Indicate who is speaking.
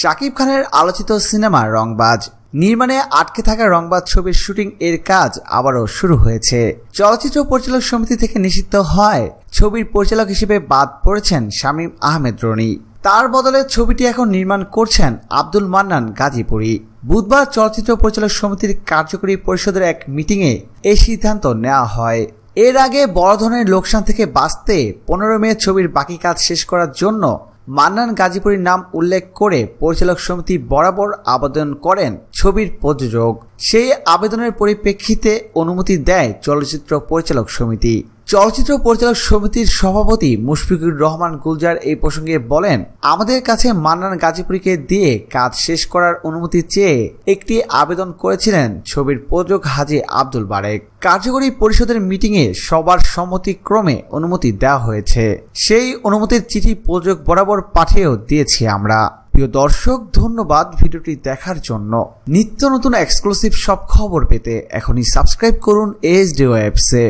Speaker 1: শাকিব খানের আলোচিত সিনেমা রংবাজ। নির্মাণে আটকে থাকা রংবাজ ছবির শুটিং এর কাজ আবারও শুরু হয়েছে। চলচ্চিত্র পরিচালক সমিতি থেকে নিষিদ্ধ হয়। ছবির পরিচালক হিসেবে বাদ পড়েছেন শামীম আহমেদ রনি। তার বদলে ছবিটি এখন নির্মাণ করছেন আব্দুল মান্নান গাজীপুরি। বুধবার চলচ্চিত্র পরিচালক সমিতির কার্যকরী পরিষদের এক মিটিংয়ে এই সিদ্ধান্ত নেওয়া হয়। এর আগে বড় ধরনের লোকসান থেকে বাঁচতে পনেরো মে ছবির বাকি কাজ শেষ করার জন্য মান্নান গাজীপুরীর নাম উল্লেখ করে পরিচালক সমিতি বরাবর আবেদন করেন ছবির প্রযোজক। সেই আবেদনের পরিপ্রেক্ষিতে অনুমতি দেয় চলচ্চিত্র পরিচালক সমিতি। চলচ্চিত্র পরিচালক সমিতির সভাপতি মুশফিকুর রহমান গুলজার এই প্রসঙ্গে বলেন, আমাদের কাছে মান্নান গাজীপুরীকে দিয়ে কাজ শেষ করার অনুমতি চেয়ে একটি আবেদন করেছিলেন ছবির প্রযোজক হাজি আব্দুল বারেক। কার্যকরী পরিষদের মিটিংয়ে সবার সম্মতিক্রমে অনুমতি দেওয়া হয়েছে। সেই অনুমতির চিঠি প্রযোজক বরাবর পাঠিয়েও দিয়েছি আমরা। প্রিয় দর্শক, ধন্যবাদ ভিডিওটি দেখার জন্য। নিত্য নতুন এক্সক্লুসিভ সব খবর পেতে এখনই সাবস্ক্রাইব করুন এস ডি ওয়েবসে